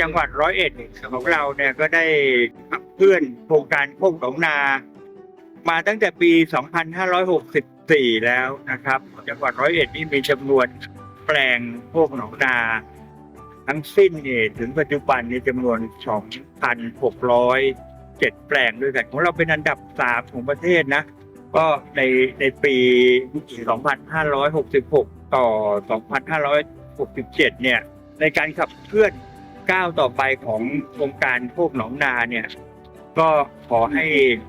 จังหวัดร้อยเอ็ดของเราเนี่ยก็ได้ขับเคลื่อนโครงการโคกหนองนา มาตั้งแต่ปี 2564 แล้วนะครับ จังหวัดร้อยเอ็ดนี่มีจำนวนแปลงโคกหนองนา ทั้งสิ้นเนี่ยถึงปัจจุบันนี่จำนวน 2,607 แปลงด้วยกัน ของเราเป็นอันดับ 3 ของประเทศนะ ก็ในในปี 2566 ต่อ 2567 เนี่ยในการขับเคลื่อน ก้าวต่อไปของโครงการพวกหนองนาเนี่ยก็ขอให้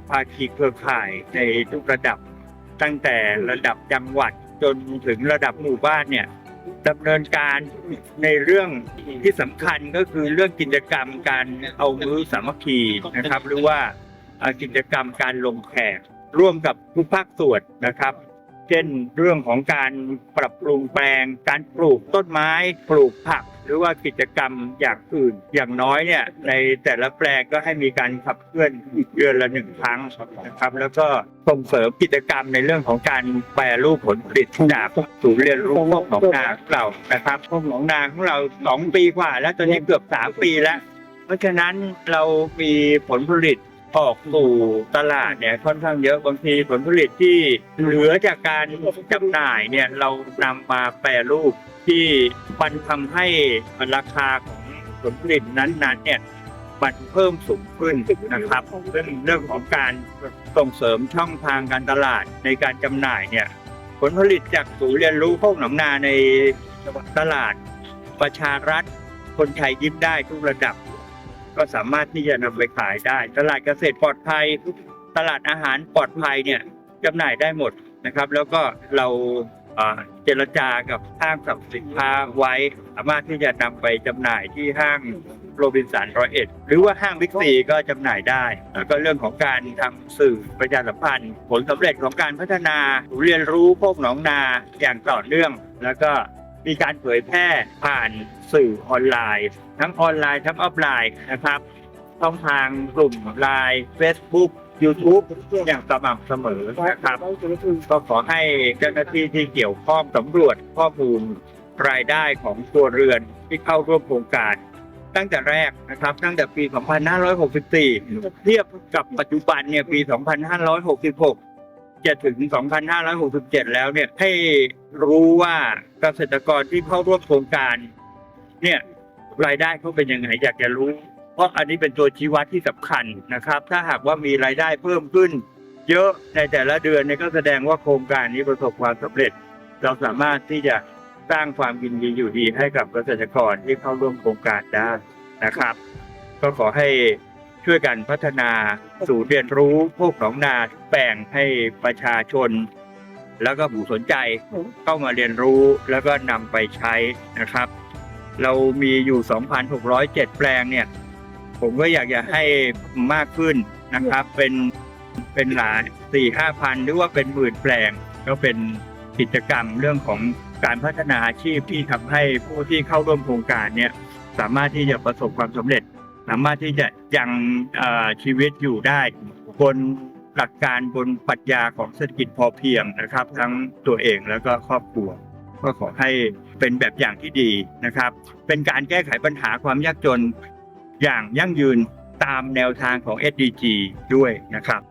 ภาคีเครือข่ายในทุกระดับตั้งแต่ระดับจังหวัดจนถึงระดับหมู่บ้านเนี่ยดำเนินการในเรื่องที่สำคัญก็คือเรื่องกิจกรรมการเอามือสามัคคีนะครับ หรือว่ากิจกรรมการลงแขกร่วมกับทุกภาคส่วนนะครับ เช่น เรื่องของการปรับปรุงแปลง การปลูกต้นไม้ ปลูกผัก หรือว่ากิจกรรมอย่างอื่น อย่างน้อยเนี่ยในแต่ละแปลงก็ให้มีการขับเคลื่อนเดือนละหนึ่งครั้งนะครับแล้วก็ส่งเสริมกิจกรรมในเรื่องของการแปรรูปผลผลิตจากศูนย์เรียนรู้พวกหนองนาของเรานะครับพวกหนองนาของเราสองปีกว่า แล้วตอนนี้เกือบสามปีแล้ว เพราะฉะนั้นเรามีผลผลิต ออกสู่ตลาดเนี่ยค่อนข้างเยอะบางทีผลผลิตที่เหลือจากการจำหน่ายเนี่ยเรานำมาแปรรูปที่มันทำให้ราคาของผลผลิตนั้นๆเนี่ยมันเพิ่มสูงขึ้นนะครับเรื่องเรื่องของการส่งเสริมช่องทางการตลาดในการจำหน่ายเนี่ยผลผลิตจากศูนย์เรียนรู้โคกหนองนาในตลาดประชารัฐคนไทยยิ้มได้ทุกระดับ ก็สามารถที่จะนำไปขายได้ ตลาดเกษตรปลอดภัย ตลาดอาหารปลอดภัยเนี่ยจำหน่ายได้หมดนะครับ แล้วก็เราเจรจากับห้างสรรพสินค้าไว้สามารถที่จะนำไปจำหน่ายที่ห้างโรบินสันร้อยเอ็ดหรือว่าห้างบิ๊กซีก็จำหน่ายได้ แล้วก็เรื่องของการทำสื่อประชาสัมพันธ์ ผลสำเร็จของการพัฒนาเรียนรู้พวกหนองนาอย่างต่อเนื่อง แล้วก็ มีการเผยแพร่ผ่านสื่อออนไลน์ ทั้งออนไลน์ทั้งออฟไลน์นะครับช่องทางกลุ่มไลน์ Facebook YouTube อย่างสม่ำเสมอนะครับก็ขอให้เจ้าหน้าที่ที่เกี่ยวข้องสำรวจข้อมูลรายได้ของตัวเรือนที่เข้าร่วมโครงการ ตั้งแต่แรกนะครับ ตั้งแต่ปี 2564 เทียบกับปัจจุบันเนี่ยปี 2566 จะถึง 2567 แล้วเนี่ยให้รู้ว่าเกษตรกรที่เข้าร่วมโครงการ เนี่ยรายได้เขาเป็นยังไงอยากจะรู้ เพราะอันนี้เป็นตัวชี้วัดที่สำคัญนะครับ ถ้าหากว่ามีรายได้เพิ่มขึ้น เยอะในแต่ละเดือนเนี่ยก็แสดงว่าโครงการนี้ประสบความสำเร็จ เราสามารถที่จะสร้างความยินดีอยู่ดีให้กับเกษตรกรที่เข้าร่วมโครงการได้นะครับ ก็ขอให้ ช่วยกันพัฒนาศูนย์เรียนรู้พวกหนองนาแปลงให้ประชาชน แล้วก็ผู้สนใจเข้ามาเรียนรู้แล้วก็นำไปใช้นะครับ เรามีอยู่ 2,607 แปลงเนี่ย ผมก็อยากจะให้มากขึ้นนะครับ เป็นเป็นหลายสี่ห้าพันหรือว่าเป็นหมื่นแปลง ก็เป็นกิจกรรมเรื่องของการพัฒนาอาชีพที่ทำให้ผู้ที่เข้าร่วมโครงการเนี่ยสามารถที่จะประสบความสำเร็จ สามารถที่จะยังชีวิตอยู่ได้บนหลักการบนปรัชญาของเศรษฐกิจพอเพียงนะครับ ทั้งตัวเองแล้วก็ครอบครัว ก็ขอให้เป็นแบบอย่างที่ดีนะครับ เป็นการแก้ไขปัญหาความยากจนอย่างยั่งยืนตามแนวทางของ SDG ด้วยนะครับ